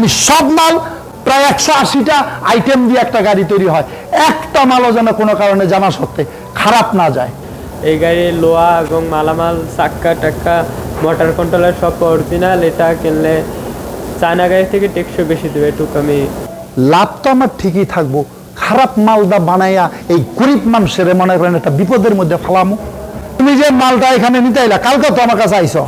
আমি সব মাল প্রায় একশো আশিটা আইটেম দিয়ে একটা গাড়ি তৈরি হয়। একটা মালও যেন কোনো কারণে জানা সত্ত্বে খারাপ না যায়। এই গাড়ির লোহা এবং মালামাল চাক্কা টাক্কা মোটর কন্ট্রোলার সব অরিজিনাল এটা কিনলে চায়না গাড়ি থেকে টেকসই বেশি দেবে এটুকু আমি লাভ তো আমার ঠিকই থাকব। খারাপ মালদা বানাইয়া এই গরিব মানুষের মনে করেন একটা বিপদের মধ্যে ফালামু। তুমি যে মালটা এখানে নিতে আইলা কালকে তো আমার কাছে আইছো।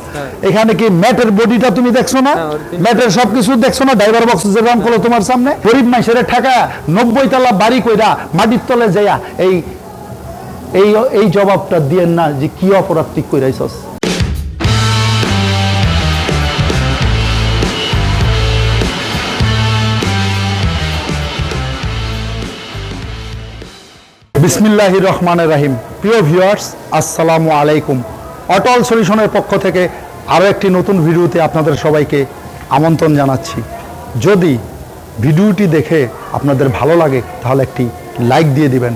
এখানে কি ম্যাটের বডিটা তুমি দেখছ না? হ্যাঁ, ম্যাটের সবকিছু দেখছ না? ড্রাইভার বক্স যেরকম করল তোমার সামনে? গরিব মানুষের ঠাকা নব্বই তালা বাড়ি কইরা মাটির তলে যাইয়া এই এই এই জবাবটা দিয়েন না যে কি অপরাধ ঠিক কইরাইছস। বিসমিল্লাহ রহমানের রাহিম। প্রিয় ভিউয়ার্স, আসসালামু আলাইকুম। অটল সলিউশনের পক্ষ থেকে আরও একটি নতুন ভিডিওতে আপনাদের সবাইকে আমন্ত্রণ জানাচ্ছি। যদি ভিডিওটি দেখে আপনাদের ভালো লাগে, তাহলে একটি লাইক দিয়ে দিবেন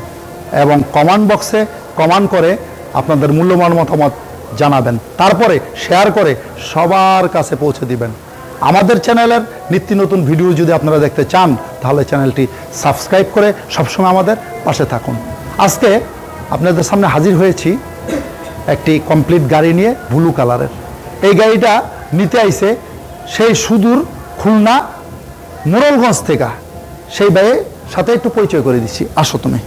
এবং কমেন্ট বক্সে কমেন্ট করে আপনাদের মূল্যবান মতামত জানাবেন। তারপরে শেয়ার করে সবার কাছে পৌঁছে দিবেন। আমাদের চ্যানেলের নিত্য নতুন ভিডিও যদি আপনারা দেখতে চান, তাহলে চ্যানেলটি সাবস্ক্রাইব করে সবসময় আমাদের পাশে থাকুন। আজকে আপনাদের সামনে হাজির হয়েছি একটি কমপ্লিট গাড়ি নিয়ে ব্লু কালারের এই গাড়িটা নিতে আইছে সেই সুদূর খুলনা মোরলগঞ্জ থেকে। সেই ভাইয়ের সাথে একটু পরিচয় করে দিচ্ছি। আসো তুমি।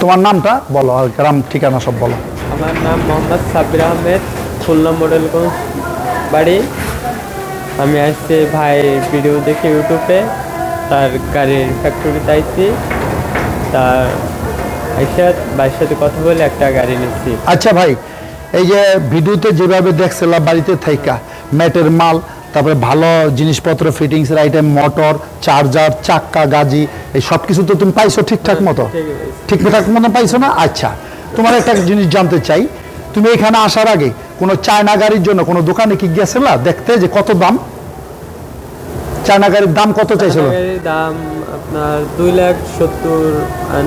তোমার নামটা বলো আর গ্রাম ঠিকানা সব বলো। আমার নাম মোহাম্মদ সাবির আহমেদ, খুলনা মডেলগঞ্জ বাড়ি। আমি আসছি ভাই ভিডিও দেখে ইউটিউবে তার গাড়ির ফ্যাক্টরিতে আইছি। তার আইসা ভাইয়ের সাথে কথা বলে একটা গাড়ি নিচ্ছি। আচ্ছা ভাই এই যে ভিডিওতে যেভাবে দেখছিলাম বাড়িতে থাইকা ম্যাটের মাল তারপরে ভালো জিনিসপত্র ফিটিংসের আইটেম মোটর চার্জার চাক্কা গাজি এই সব কিছু তো তুমি পাইছো ঠিকঠাক মতো? ঠিকঠাক মতো পাইছো না? আচ্ছা তোমার একটা জিনিস জানতে চাই। তুমি এখানে আসার আগে কোনো চায়না গাড়ির জন্য কোনো দোকানে কি গিয়েছিলা দেখতে যে কত দাম? চায়না গাড়ির দাম কত চাইছিল? দাম আপনার দুই লাখ সত্তর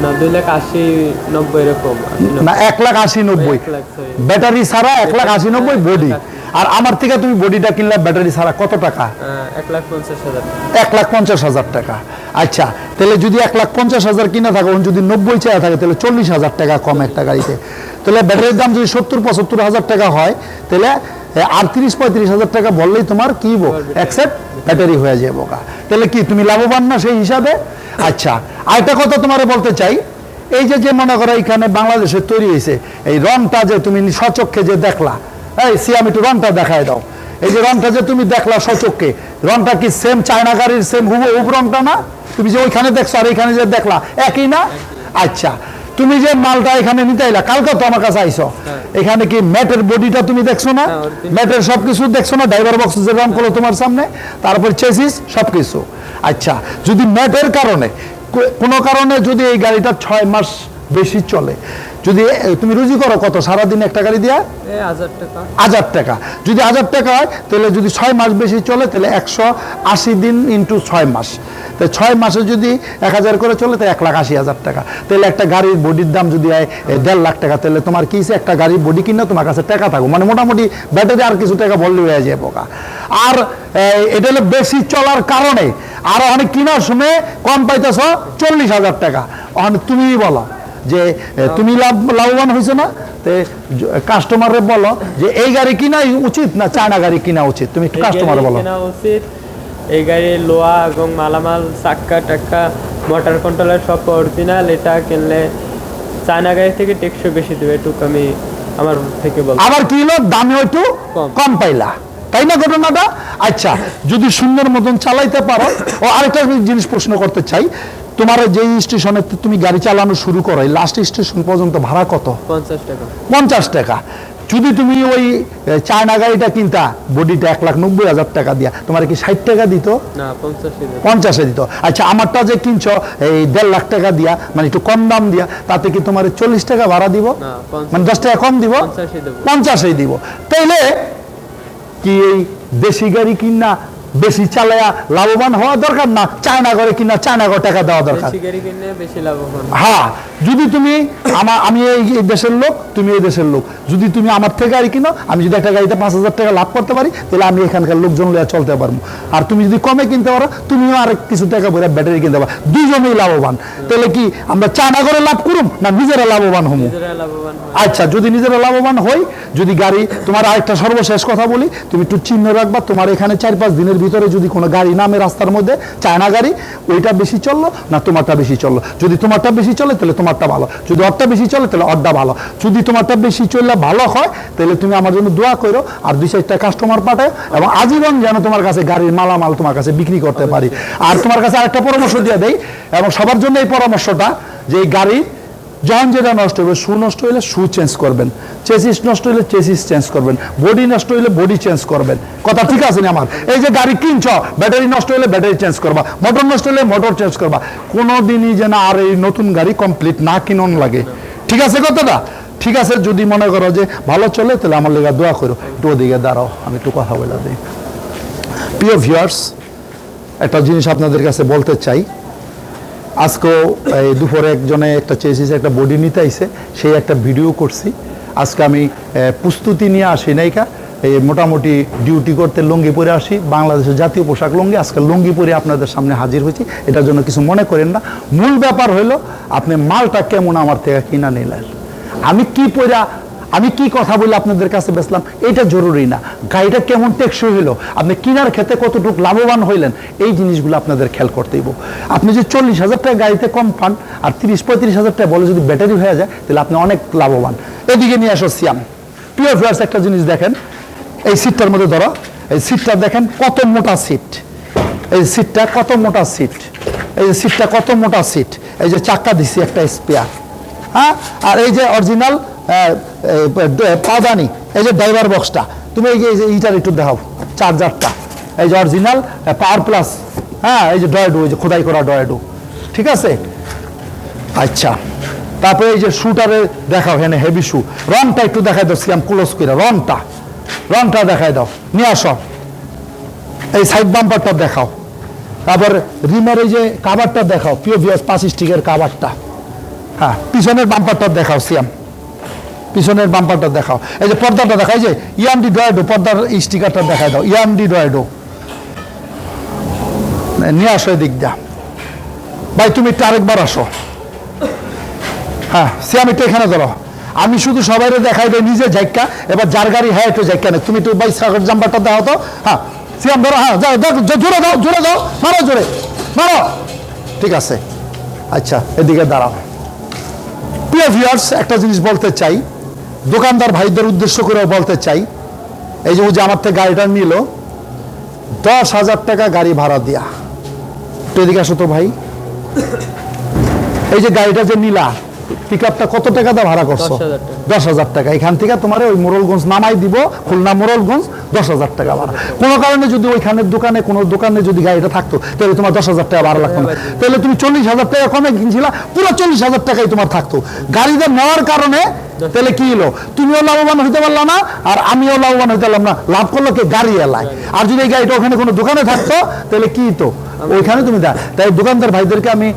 না দুই লাখ আশি নব্বই এরকম না এক লাখ আশি নব্বই। ব্যাটারি ছাড়া এক লাখ আশি নব্বই বডি। আর আমার থেকে তুমি বডিটা কিনলে ব্যাটারি ছাড়া কত টাকা? এক লাখ পঞ্চাশ হাজার। এক লাখ পঞ্চাশ হাজার টাকা। আচ্ছা তাহলে যদি এক লাখ পঞ্চাশ হাজার কিনা থাকে যদি নব্বই চায়া থাকে তাহলে চল্লিশ হাজার টাকা কম একটা গাড়িতে। তাহলে ব্যাটারির দাম যদি সত্তর পঁচাত্তর হাজার টাকা হয় তাহলে আটত্রিশ পঁয়ত্রিশ হাজার টাকা বললেই তোমার কি অ্যাকসেপ্ট ব্যাটারি হয়ে যাবে বোকা তাহলে কি, তুমি লাভবান না সেই হিসাবে? আচ্ছা আর আরেকটা কথা তোমার বলতে চাই। এই যে যে মনে করো এখানে বাংলাদেশে তৈরি হয়েছে এই রংটা যে তুমি সচক্ষে যে দেখলা, এই সিয়াম একটু রংটা দেখায় দাও। এই যে রংটা যে তুমি দেখলা সচক্ষে, রংটা কি সেম চায়না গাড়ির সেম হুব হুব রংটা না? তুমি যে ওইখানে দেখছ আর এইখানে যে দেখলা, একই না? আচ্ছা তুমি যে মালটা এখানে নিতে আইলা কালকে তো আমার কাছে আইছো। এখানে কি ম্যাটের বডিটা তুমি দেখছ না? হ্যাঁ। ম্যাটের সবকিছু দেখছ না? ড্রাইভার বক্স যেরকম করল তোমার সামনে তারপর চেসিস সবকিছু। আচ্ছা যদি ম্যাটের কারণে কোনো কারণে যদি এই গাড়িটা ছয় মাস বেশি চলে যদি তুমি রুজি করো কত? সারাদিন একটা গাড়ি দিয়া? হাজার টাকা। যদি হাজার টাকা হয় তাহলে যদি ছয় মাস বেশি চলে তাহলে একশো আশি দিন ইন্টু ছয় মাস। তো ছয় মাসে যদি এক হাজার করে চলে তো এক লাখ আশি হাজার টাকা। তাহলে একটা গাড়ির বডির দাম যদি হয় দেড় লাখ টাকা তাহলে তোমার কি? একটা গাড়ির বডি কিনে তোমার কাছে টাকা থাকো মানে মোটামুটি ব্যাটারি আর কিছু টাকা বললে হয়ে যায় পোকা আর এটা হলো বেশি চলার কারণে। আর অনেক কেনার সময় কম পাইতেছ চল্লিশ হাজার টাকা। অনেক তুমিই বলো। যে তুমি লাভ লাভবান হয়েছো না? তে কাস্টমারে বলো যে এই গাড়ি কিনাই উচিত না চায়না গাড়ি কিনা উচিত? তুমি একটু কাস্টমারে বলো। কেনা উচিত। এই গাড়ির লোহা এবং মালামাল চাক্কা টাক্কা মোটর কন্ট্রোলার সব অরিজিনাল এটা কিনলে চায়না গাড়ি থেকে টেকসই বেশি দেবে এটুকু আমি আমার থেকে বল আবার কি হলো? দামে একটু কম। কম পাইলা। তাই না ঘটনাটা? আচ্ছা যদি সুন্দর মতন চালাইতে পারো ও আরেকটা জিনিস প্রশ্ন করতে চাই। তোমার যে স্টেশনে তুমি গাড়ি চালানো শুরু করো লাস্ট স্টেশন পর্যন্ত ভাড়া কত? পঞ্চাশ টাকা। পঞ্চাশ টাকা। যদি তুমি ওই চায়না গাড়িটা কিনতা বডিটা এক লাখ নব্বই হাজার টাকা দিয়া তোমার কি ষাট টাকা দিত? পঞ্চাশে দিত। আচ্ছা আমারটা যে কিনছো এই দেড় লাখ টাকা দিয়া মানে একটু কম দাম দিয়া তাতে কি তোমার চল্লিশ টাকা ভাড়া দিব? মানে দশ টাকা কম দিব? পঞ্চাশে দিব। তাইলে কি এই দেশি গাড়ি কিনা বেশি চালায়া লাভবান হওয়া দরকার না চায়না করে কিনা চায়না করে টাকা দেওয়া দরকার। হ্যাঁ যদি তুমি আমার আমি এই দেশের লোক তুমি এই দেশের লোক। যদি তুমি আমার থেকে গাড়ি কিনো আমি যদি একটা গাড়িতে পাঁচ হাজার টাকা লাভ করতে পারি তাহলে আমি এখানকার লোকজন লিয়ে চলতে পারব। আর তুমি যদি কমে কিনতে পারো তুমিও আর কিছু টাকা বলে ব্যাটারি কিনতে পারো। দুজনেই লাভবান। তাহলে কি আমরা চায়না করে লাভ করুম না নিজেরা লাভবান হব আচ্ছা যদি নিজেরা লাভবান হই যদি গাড়ি তোমার আরেকটা সর্বশেষ কথা বলি তুমি একটু চিহ্ন রাখবা তোমার এখানে চার পাঁচ দিনের ভিতরে যদি কোনো গাড়ি নামে রাস্তার মধ্যে, চায়না গাড়ি, ওইটা বেশি চলল না তোমারটা বেশি চলল? যদি তোমারটা বেশি চলে, তাহলে তোমারটা ভালো। যদি অরটা বেশি চলে, তাহলে অরটা ভালো। যদি তোমারটা বেশি চললে ভালো হয়, তাহলে তুমি আমার জন্য দোয়া করো আর দুই চারটা কাস্টমার পাঠায় এবং আজীবন যেন তোমার কাছে গাড়ির মালামাল তোমার কাছে বিক্রি করতে পারি। আর তোমার কাছে আরেকটা পরামর্শ দিয়ে দেয় এবং সবার জন্য এই পরামর্শটা যে গাড়ি যখন যেটা নষ্ট হবে, শু নষ্ট হলে শু চেঞ্জ করবেন চেসিস নষ্ট হলে চেসিস চেঞ্জ করবেন বডি নষ্ট হলে বডি চেঞ্জ করবেন। কথা ঠিক আছে না আমার? এই যে গাড়ি কিনছ ব্যাটারি নষ্ট হলে ব্যাটারি চেঞ্জ করবা মোটর নষ্ট হলে মোটর চেঞ্জ করবা। কোনো দিনই যেন আর এই নতুন গাড়ি কমপ্লিট না কিনন লাগে। ঠিক আছে কথাটা ঠিক আছে, যদি মনে করো যে ভালো চলে, তাহলে আমার লেগে দোয়া করো। একটু ওদিকে দাঁড়াও, আমি একটু কথা বলে দিই। প্রিয় ভিউয়ার্স একটা জিনিস আপনাদের কাছে বলতে চাই। আজকেও এই দুপুরে একজনে একটা চেয়েছিস একটা বডি নিতে আইছে, সেই একটা ভিডিও করছি। আজকে আমি প্রস্তুতি নিয়ে আসি নাইকা এই মোটামুটি ডিউটি করতে লুঙ্গি পরে আসি, বাংলাদেশের জাতীয় পোশাক লুঙ্গি। আজকে লুঙ্গি পরে আপনাদের সামনে হাজির হয়েছি, এটার জন্য কিছু মনে করেন না। মূল ব্যাপার হলো আপনি মালটা কেমন আমার থেকে কিনা নিলেন? আমি কি পরা আমি কি কথা বলে আপনাদের কাছে বেচলাম? এটা জরুরি না। গাড়িটা কেমন টেকসই হইল? আপনি কিনার ক্ষেত্রে কতটুকু লাভবান হইলেন? এই জিনিসগুলো আপনাদের খেয়াল করতে হইব। আপনি যদি চল্লিশ হাজার টাকা গাড়িতে কম পান আর তিরিশ পঁয়ত্রিশ হাজার টাকা বলে যদি ব্যাটারি হয়ে যায়, তাহলে আপনি অনেক লাভবান। এদিকে নিয়ে আসো সিয়াম। পিওর ফ্লার্স একটা জিনিস দেখেন। এই সিটটার মধ্যে ধরো। এই সিটটা দেখেন কত মোটা সিট। এই সিটটা কত মোটা সিট। এই সিটটা কত মোটা সিট। এই যে চাক্কা দিছি একটা স্পেয়ার। হ্যাঁ? আর এই যে অরিজিনাল পাদানি এই যে ড্রাইভার বক্সটা তুমি এই যে এই যে ইটার একটু দেখাও চার্জারটা এই যে অরিজিনাল পাওয়ার প্লাস হ্যাঁ এই যে ডয়েডু এই যে খোদাই করা ডয়েডু ঠিক আছে? আচ্ছা তারপরে এই যে শুটারে দেখাও এখানে হেভি শু রংটা একটু দেখাই দাও সিয়াম ক্লোজ করে, রংটা রংটা দেখাই দাও, নিয়ে আসো। এই সাইড বাম্পারটা দেখাও, তারপর রিমের এই যে কাবারটা দেখাও পিও ভিএস পাঁচ স্টিকের কাবারটা হ্যাঁ পিছনের বাম্পারটা দেখাও সিয়াম পিছনের বাম্পারটা দেখাও। এই যে পর্দাটা দেখাও, এই যে ইয়ামডি ডয়েডো পর্দার স্টিকারটা দেখাই দাও। ইয়ামডি ডয়েডো নিয়ে আসো এদিক দা ভাই, তুমি একটু আরেকবার আসো। হ্যাঁ সিয়াম একটু এখানে ধরো। আমি শুধু সবাইরে দেখাই দেয় নিজে জায়গা এবার যার গাড়ি হ্যাঁ একটু জায়গা নেই তুমি একটু ভাই সাগর জাম্পারটা দাও তো। হ্যাঁ সিয়াম ধরো হ্যাঁ জোরে দাও জোরে দাও, মারো জোরে, মারো। ঠিক আছে। আচ্ছা এদিকে দাঁড়াও। প্রিয় ভিউয়ার্স একটা জিনিস বলতে চাই। দোকানদার ভাইদের উদ্দেশ্য করেও বলতে চাই এই যে ও যে আমার থেকে গাড়িটা নিল দশ হাজার টাকা গাড়ি ভাড়া দিয়া। তো এদিকে আসো তো ভাই। এই যে গাড়িটা যে নিলা পিক আপটা কত টাকা দা ভাড়া করছ? 10,000 টাকা। দশ হাজার টাকা। এখান থেকে তোমার ওই মোরলগঞ্জ নামাই দিব খুলনা মোরলগঞ্জ দশ হাজার টাকা ভাড়া। কোনো কারণে যদি ওইখানের দোকানে, কোনো দোকানে যদি গাড়িটা থাকতো, তাহলে তোমার দশ হাজার টাকা ভাড়া লাগতো না। তাহলে তুমি চল্লিশ হাজার টাকা কমে কিনছিলা, পুরো চল্লিশ হাজার টাকাই তোমার থাকতো। গাড়িটা নেওয়ার কারণে, তাহলে কি হলো? তুমিও লাভবান হইতে পারলা না, আর আমিও লাভবান হইতে পারলাম না। লাভ করল কে গাড়ি এলায়। আর যদি এই গাড়িটা ওখানে কোনো দোকানে থাকতো, তাহলে কি তো ওইখানে তুমি দা তাই দোকানদার ভাইদেরকে আমি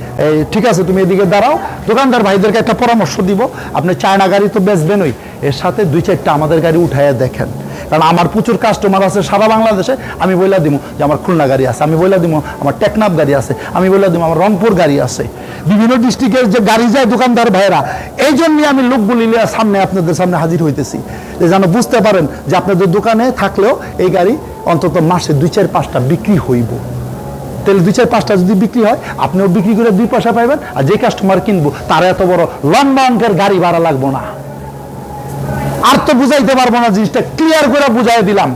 ঠিক আছে, তুমি এদিকে দাঁড়াও। দোকানদার ভাইদেরকে একটা পরামর্শ দিব। আপনি চায়না গাড়ি তো বেচবেনই। এর সাথে দুই চারটা আমাদের গাড়ি উঠাইয়া দেখেন। কারণ আমার প্রচুর কাস্টমার আছে সারা বাংলাদেশে, আমি বইলা দিব যে আমার খুলনা গাড়ি আছে, আমি বইলা দিব আমার টেকনাফ গাড়ি আছে, আমি বইলা দিব আমার রংপুর গাড়ি আছে। বিভিন্ন ডিস্ট্রিক্টের যে গাড়ি যায় দোকানদার ভাইরা এই জন্যই আমি লোকগুলি লিয়ে সামনে আপনাদের সামনে হাজির হইতেছি। যে যেন বুঝতে পারেন যে আপনাদের দোকানে থাকলেও এই গাড়ি অন্তত মাসে দুই চার পাঁচটা বিক্রি হইব। তাহলে দুই চার পাঁচটা যদি বিক্রি হয়, আপনিও বিক্রি করে দুই পয়সা পাইবেন, আর যে কাস্টমার কিনবো, তার এত বড় লম্বা অঙ্কের গাড়ি ভাড়া লাগবো না। আর তো বুঝাইতে পারব না জিনিসটা। ক্লিয়ার করে বুঝাই দিলাম।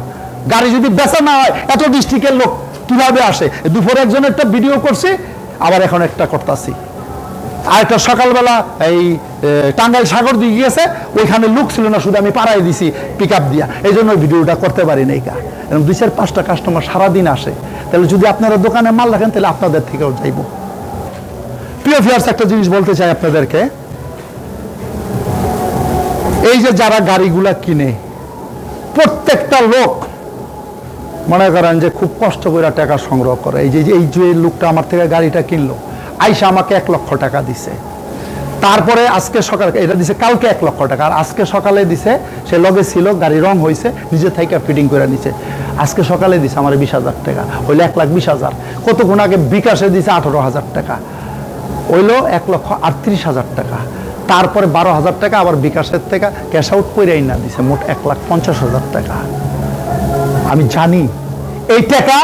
গাড়ি যদি বেচা না হয়, এত ডিস্ট্রিক্টের লোক কীভাবে আসে? দুপুরে একজন একটা ভিডিও করছে, আবার এখন একটা করতেছি। আর একটা সকালবেলা এই টাঙ্গাইল সাগর দিয়ে গিয়েছে, ওইখানে লুক ছিল না, শুধু আমি পাড়াই দিছি পিক আপ দিয়া। এই জন্য ভিডিওটা করতে পারি নাই কা এরকম দুই চার পাঁচটা কাস্টমার সারাদিন আসে। তাহলে যদি আপনারা দোকানে মাল রাখেন, তাহলে আপনাদের থেকেও যাইব। প্রিয় ফিয়ার্স একটা জিনিস বলতে চাই আপনাদেরকে। এই যে যারা গাড়িগুলা কিনে, প্রত্যেকটা লোক মনে করেন যে খুব কষ্ট করে টাকা সংগ্রহ করে। এই যে এই যে লোকটা আমার থেকে গাড়িটা কিনলো, আইসা আমাকে এক লক্ষ টাকা দিছে। তারপরে আজকে সকালে, এটা দিছে কালকে এক লক্ষ টাকা। আর আজকে সকালে দিছে, সে লগে ছিল, গাড়ি রং হয়েছে নিজে থেকে ফিটিং করে নিছে। আজকে সকালে দিছে আমার বিশ হাজার টাকা, হইল এক লাখ বিশ হাজার। কতক্ষণ আগে বিকাশে দিছে আঠারো হাজার টাকা, হইল এক লক্ষ আটত্রিশ হাজার টাকা। তারপরে বারো হাজার টাকা, আবার বিকাশের থেকে ক্যাশ আউট করেই না দিছে, মোট এক লাখ পঞ্চাশ হাজার টাকা। আমি জানি, এই টাকা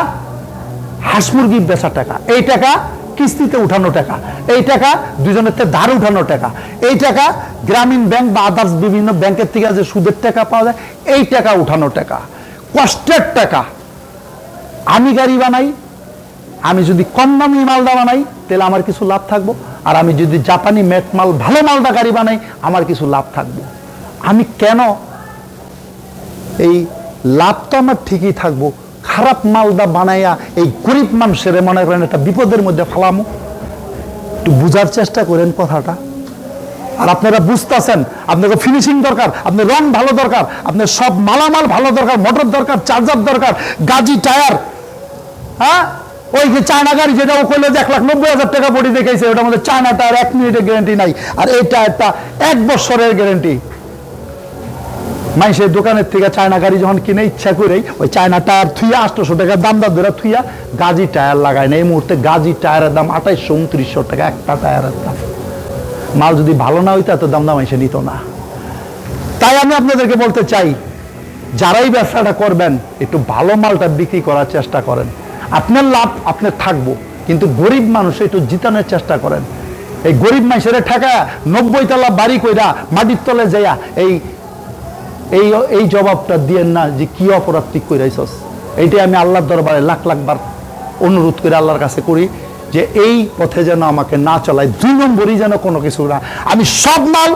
হাঁস মুরগি বেচা টাকা, এই টাকা কিস্তিতে উঠানো টাকা, এই টাকা দুজনের থেকে ধার উঠানো টাকা, এই টাকা গ্রামীণ ব্যাংক বা আদার্স বিভিন্ন ব্যাংকের থেকে যে সুদের টাকা পাওয়া যায়, এই টাকা উঠানো টাকা, কষ্টের টাকা। আমি গাড়ি বানাই, আমি যদি কম দামি মালদা বানাই তাহলে আমার কিছু লাভ থাকব। আর আমি যদি জাপানি মেট মাল, ভালো মালদা গাড়ি বানাই, আমার কিছু লাভ থাকব। আমি কেন এই লাভ তো আমার ঠিকই থাকব? খারাপ মালদা বানাইয়া এই গরিব মানুষের মনে করেন একটা বিপদের মধ্যে ফালামো। একটু বুঝার চেষ্টা করেন কথাটা। আর আপনারা বুঝতেছেন আপনাকে ফিনিশিং দরকার আপনার রং ভালো দরকার আপনার সব মালামাল ভালো দরকার মোটর দরকার চার্জার দরকার, গাজি টায়ার হ্যাঁ? ওই যে চায়না গাড়ি যেটা ও করলে যে এক লাখ নব্বই হাজার টাকা বডি দেখেছে ওটার মধ্যে চায়না টায়ার এক মিনিটের গ্যারেন্টি নাই। আর এই একটা এক বছরের গ্যারেন্টি মাইসের দোকানের থেকে চায়না গাড়ি যখন কিনে ইচ্ছা করেই, ওই চায়না টায়ার থুইয়া আটশোশো টাকা দাম দাম ধরে থুইয়া গাজি টায়ার লাগায় না। এই মুহূর্তে গাজি টায়ারের দাম আঠাইশশো উনত্রিশশো টাকা একটা টায়ারের দাম। মাল যদি ভালো না হইতো, এত দাম দাম এসে নিত না। তাই আমি আপনাদেরকে বলতে চাই, যারাই ব্যবসাটা করবেন, একটু ভালো মালটা বিক্রি করার চেষ্টা করেন। আপনার লাভ আপনার থাকব। কিন্তু গরিব মানুষ একটু জিতানোর চেষ্টা করেন। এই গরিব মানুষের ঠেকা নব্বই তলা বাড়ি কইরা মাটির তলে যাইয়া এই এই এই জবাবটা দিয়েন না যে কি অপরাধ ঠিক কইরাইছস। এইটাই আমি আল্লাহর দরবারে লাখ লাখ বার অনুরোধ করে আল্লাহর কাছে করি যে এই পথে যেন আমাকে না চলায়। দুই নম্বরই যেন কোনো কিছু না। আমি সব মাল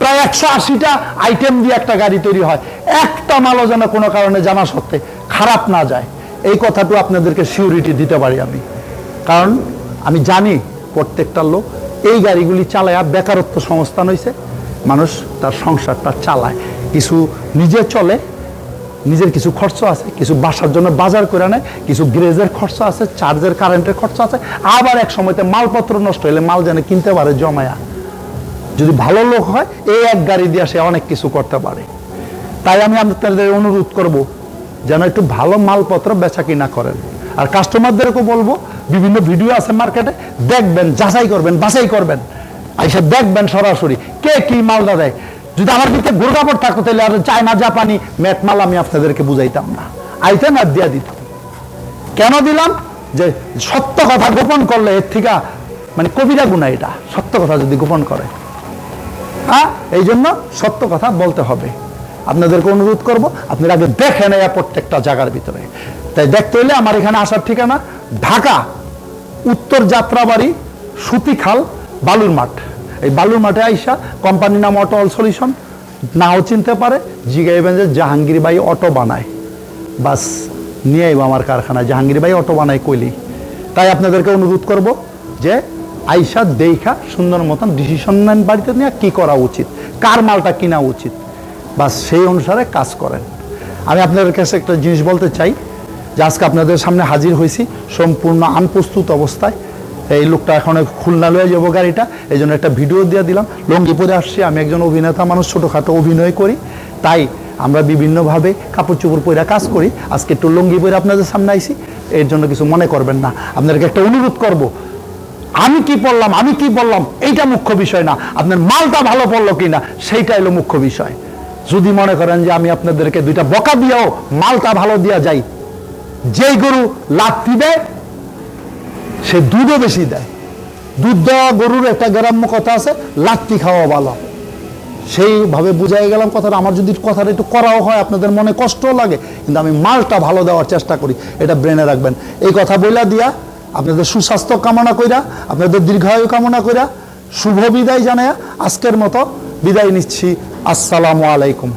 প্রায় একশো আশিটা আইটেম দিয়ে একটা গাড়ি তৈরি হয়। একটা মালও যেন কোনো কারণে জানা সত্ত্বে খারাপ না যায়। এই কথাটু আপনাদেরকে সিউরিটি দিতে পারি আমি। কারণ আমি জানি প্রত্যেকটা লোক এই গাড়িগুলি চালায়া বেকারত্ব সংস্থান হয়েছে মানুষ তার সংসারটা চালায়। কিছু নিজে চলে, নিজের কিছু খরচ আছে, কিছু বাসার জন্য বাজার করে নেয়, কিছু গ্রেজের খরচ আছে চার্জের কারেন্টের খরচ আছে। আবার এক সময়তে মালপত্র নষ্ট হলে মাল যেন কিনতে পারে জমায়া। যদি ভালো লোক হয়, এই এক গাড়ি দিয়ে সে অনেক কিছু করতে পারে। তাই আমি আপনাদের অনুরোধ করব যেন একটু ভালো মালপত্র বেচা কিনা করেন। আর কাস্টমারদেরকেও বলব, বিভিন্ন ভিডিও আছে মার্কেটে দেখবেন, যাচাই করবেন, বাছাই করবেন। আইসা দেখবেন সরাসরি কে কি মালটা দেয়। যদি আমার ভিতরে গোরকাপড় থাকতো, তাহলে আর চায়না, জাপানি ম্যাট মাল আমি আপনাদেরকে বুঝাইতাম না। আইতেন আর দিয়া দিতাম। কেন দিলাম? যে সত্য কথা গোপন করলে এর থেকে মানে কবিরা গুণা এটা। সত্য কথা যদি গোপন করে। হ্যাঁ? এই জন্য সত্য কথা বলতে হবে। আপনাদেরকে অনুরোধ করব, আপনারা আগে দেখেন এই প্রত্যেকটা জায়গার ভিতরে। তাই দেখতে হলে আমার এখানে আসার ঠিকানা ঢাকা, উত্তর যাত্রাবাড়ি, সুতিখাল বালুর মাঠ এই বালুর মাঠে আইসা কোম্পানির নাম অটো অল সলিউশন, নাও চিনতে পারে জিগাইবেন যে জাহাঙ্গীর ভাই অটো বানায়। বাস, নিয়ে আইব আমার কারখানায় জাহাঙ্গীর ভাই অটো বানায় কইলি। তাই আপনাদেরকে অনুরোধ করব যে আইসা দেইখা সুন্দর মতন ডিসিশন নেন বাড়িতে নিয়ে কি করা উচিত, কার মালটা কিনা উচিত। বাস সেই অনুসারে কাজ করেন। আমি আপনাদের কাছে একটা জিনিস বলতে চাই যে আজকে আপনাদের সামনে হাজির হয়েছি সম্পূর্ণ আনপ্রস্তুত অবস্থায়। এই লোকটা এখন খুলনা লয়ে যাব গাড়িটা, এই জন্য একটা ভিডিও দিয়ে দিলাম। লঙ্গি পরে আসছি, আমি একজন অভিনেতা মানুষ, ছোটোখাটো অভিনয় করি। তাই আমরা বিভিন্নভাবে কাপড় চোপড় পরে কাজ করি। আজকে একটু লঙ্গি পরে আপনাদের সামনে আইছি, এর জন্য কিছু মনে করবেন না। আপনাদেরকে একটা অনুরোধ করব, আমি কি পড়লাম, আমি কি বললাম এইটা মুখ্য বিষয় না। আপনার মালটা ভালো পড়ল কিনা সেইটা হলো মুখ্য বিষয়। যদি মনে করেন যে আমি আপনাদেরকে দুইটা বকা দিয়েও মালটা ভালো দিয়া যাই, যেই গরু লাত্তি দেয়, সে দুধও বেশি দেয়। দুধ দেওয়া গরুর একটা গ্রাম্য কথা আছে, লাত্তি খাওয়া ভালো। সেইভাবে বুঝাই গেলাম কথাটা। আমার যদি কথাটা একটু করাও হয়, আপনাদের মনে কষ্টও লাগে, কিন্তু আমি মালটা ভালো দেওয়ার চেষ্টা করি, এটা ব্রেনে রাখবেন। এই কথা বইলা দিয়া আপনাদের সুস্বাস্থ্য কামনা কইরা, আপনাদের দীর্ঘায়ু কামনা কইরা, শুভ বিদায় জানায়া আজকের মতো বিদায় নিচ্ছি। আসসালামু আলাইকুম।